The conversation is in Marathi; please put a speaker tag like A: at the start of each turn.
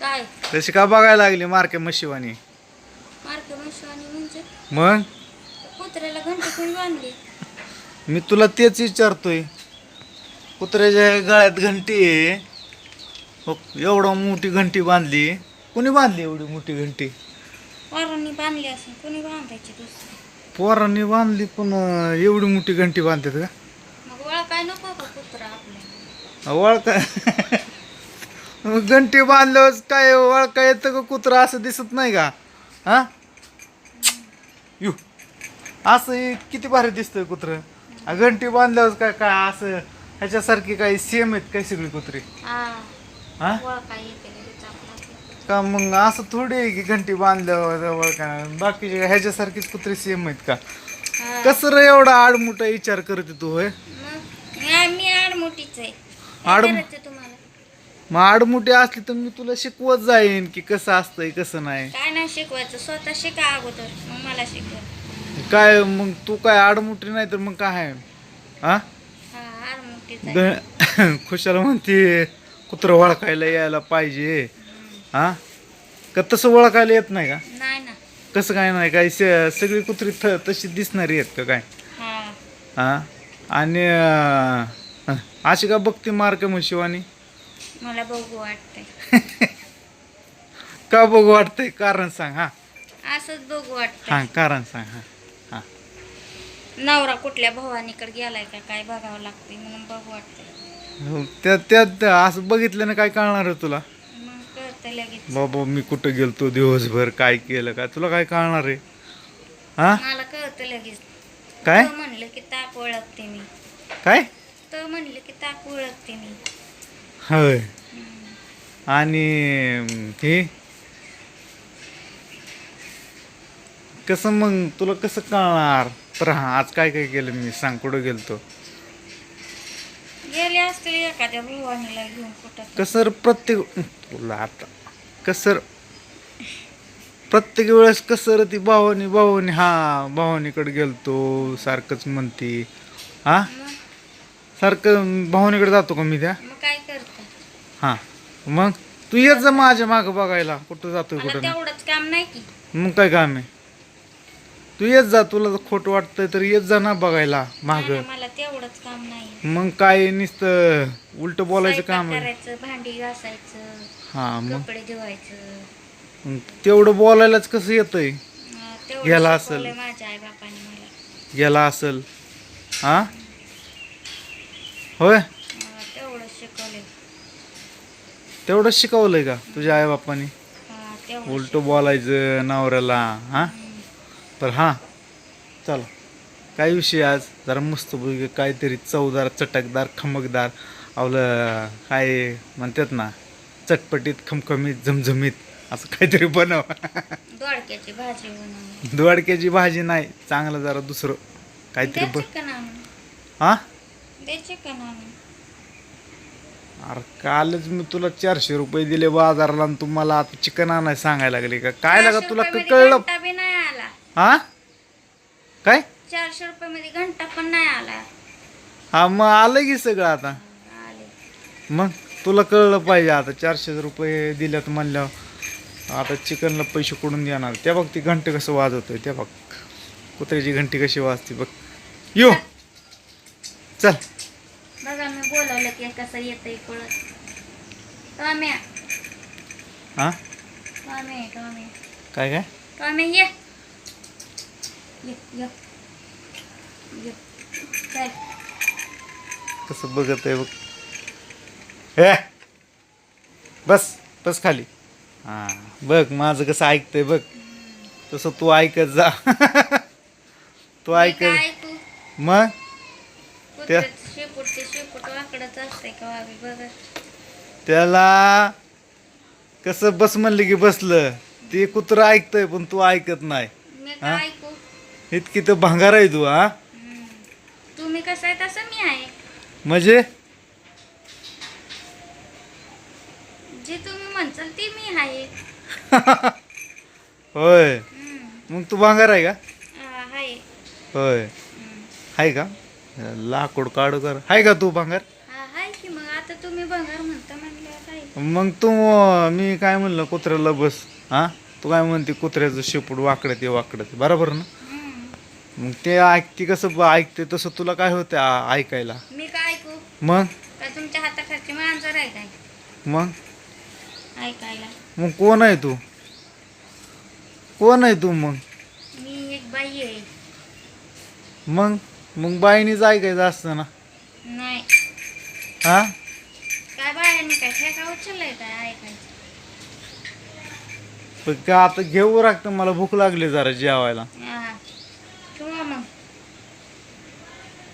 A: काय?
B: तशी का बघायला लागली मार्के मशिवानी
A: मार्क मशिवानी म्हणजे?
B: मग?
A: कुत्र्याला घंटी कोणी बांधली.
B: मी तुला तेच विचारतोय. कुत्र्याच्या गळ्यात घंटी आहे. हो, एवढं मोठी घंटी बांधली. कोणी बांधली एवढी मोठी घंटी?
A: पोरांनी बांधली असेल कोणी बांधायची दुसरी?
B: पोरांनी बांधली पण अं, एवढी मोठी घंटी बांधतात का?
A: मग वळ काय नको का कुत्रा आपल्या?
B: घंटी बांधल्यावर काय वळका येतं का कुत्रा? असं दिसत नाही का? हा? यू. असं किती भारी दिसतंय कुत्र. घंटी बांधल्यावर काय काय असं ह्याच्यासारखी काही सेम आहेत काय सगळी कुत्री?
A: हा?
B: हा का मग असं थोडी आहे की घंटी बांधल्यावर वळका बाकीचे ह्याच्यासारखीच कुत्री सेम आहेत का. कसं रे एवढा आडमुठा विचार करते तू होय?
A: मी- आडमोठीच आहे.
B: आड-
A: काय करायचं तुम्हाला.
B: मग आडमुठी असली तर मी तुला शिकवत जाईन की कसं असतंय कसं नाही.
A: काय नाही शिकवायचं स्वतः शिका अगोदर मग मला शिकव.
B: काय मग तू काय आडमुठी नाही तर मग काय? आहे? हा
A: हा
B: ग- खुशाला म्हणते कुत्रं ओळखायला यायला पाहिजे. हा का तसं ओळखायला येत नाही का?
A: नाही ना.
B: कसं काय नाही काय स- सगळी कुत्री थ तशी दिसणारी आहेत का काय?
A: हा.
B: हा आणि अं, अशी का बघते मार्क मग शिवानी?
A: मला बघू वाटतंय.
B: का बघू वाटतंय? कारण सांग हा.
A: असंच बघू वाटतंय.
B: हा कारण सांग हा. हा.
A: नवरा कुठल्या भवानीकडे गेलाय का? काय बघावं लागतंय म्हणून बघू वाटतंय.
B: हो, त्यात त्यात असं बघितल्यानं काय कळणार आहे तुला?
A: मग कळतं लगेच.
B: बाबा मी कुठं गेलतो दिवसभर? काय केलं काय तुला काय कळणार आहे? हा?
A: मला कळतं लगेच.
B: काय?
A: तो म्हणलं की ताक ओळखते मी.
B: काय?
A: तो म्हणलं की ताक ओळखते मी.
B: होय. आणि हे? कसं मग तुला कसं कळणार? तर हा आज काय काय केलं मी? सांग कुठं गेलतो?
A: गेले असतील एखाद्या भवानीला घेऊन कुठं तर.
B: कसं रे प्रत्येक तुला आता कसं रे? प्रत्येक वेळेस कसं रे ती भावानी भावानी हा भावानीकडे गेलतो सारखंच म्हणते. हा? सारखं भावानीकडे जातो का मी त्या?
A: मग काय
B: हा. मग तू येत जा माझ्या मागं बघायला. कुठं जातोय
A: मला
B: कुठं नाही.
A: तेवढंच काम नाही की.
B: मग काय काम आहे? तू येत जा तुला जर खोटं वाटतंय तर येत जा ना बघायला माग.
A: नाही, मला तेवढंच काम नाही.
B: मग काय नुसतं उलट बोलायचं
A: स्वयंपाक
B: काम? आहे
A: करायचं भांडी घासायचं
B: हा मग?
A: कपडे धुवायचं.
B: मग तेवढं बोलायलाच कसं येतंय?
A: हा, तेवढं
B: गेला
A: शिकवलंय
B: असेल.
A: माझ्या आई बापाने मला.
B: गेला असल. हा? होय
A: हा, तेवढं शिकवलंय
B: तेवढंच शिकवलंय का तुझ्या आई बापाने उलट बोलायचं नवऱ्याला हा. तर हां चला. काय विषय आज? जरा मस्त काहीतरी चवदार चटकदार खमकदार आपलं काय म्हणतात ना चटपटीत खमखमीत झमझमीत असं काहीतरी बनव.
A: दोडक्याची भाजी बनवली.
B: दोडक्याची भाजी नाही चांगलं जरा दुसरं काहीतरी बन हा? अरे कालच मी तुला चारशे रुपये दिले बाजारला आणि तुम्हाला आता चिकन आणायला सांगायला लागले का? काय लागा
A: चारशे
B: तुला? क- कळलं?
A: घंटा बी नाही आला.
B: हा? काय?
A: चारशे रुपये मध्ये घंटा पण नाही आला.
B: हा मग आलं की सगळं आता.
A: आले.
B: मग तुला कळलं पाहिजे आता चारशे रुपये दिल्यात म्हणल्यावर आता चिकनला पैसे कुठून देणार? त्या बघ ती घंटे कसं वाजवतोय त्या बघ. कुत्र्याची घंटी कशी वाजते बघ. यो! चल.
A: बघा मी बोलावलं की कसं येतंय पळत टॉम्या.
B: हा?
A: टॉमे टॉमे
B: काय काय?
A: टॉमे ये. ये ये. ये. चल.
B: कसं बघत आहे बघ. हे! बस बस खाली. हा बघ माझं कसं ऐकतंय बघ. तसं तू ऐकत जा. तू ऐकत मग? त्या-
A: कुत्र्याचं शेपूट ते शेपूट वाकडच असतंय का वावी बघा.
B: त्याला कसं बस म्हणलं की बसलं. ते कुत्रं ऐकतंय पण तू ऐकत नाही.
A: मी
B: हा?
A: काय ऐकू.
B: इतकी तर भांगार आहे तू हा?
A: हम्म. तुम्ही कसं आहे तसं मी आहे.
B: म्हणजे?
A: जे तुम्ही म्हणसाल ते मी आहे.
B: होय.
A: हम्म.
B: मग तू भांगार आहे का?
A: हा, आहे.
B: होय.
A: हम्म.
B: आहे का? लाकूड काढू कर आहे का तू भांगार?
A: हा की मग. आता तुम्ही भंगार म्हणता म्हणलं काय?
B: मग तू मी काय म्हणलं कुत्र्याला बस. हा? तू काय म्हणते कुत्र्याचं शेपूट वाकडं ते वाकडं ते बरोबर ना. मग ते ऐकते कसं ऐकते तसं तुला काय होतं ऐकायला?
A: मी काय ऐकू?
B: मग?
A: तुमच्या हाताखालची काय?
B: मग?
A: ऐकायला.
B: मग कोण आहे तू? कोण आहे तू मग?
A: मी एक बाई आहे.
B: मग? मग बाईनीच ऐकायचं असतं ना.
A: नाही.
B: हा?
A: काय बायांनी काय ठेका उचललाय काय ऐकायचं?
B: पण का आता घेऊ लागतं मला भूक लागली जरा जेवायला.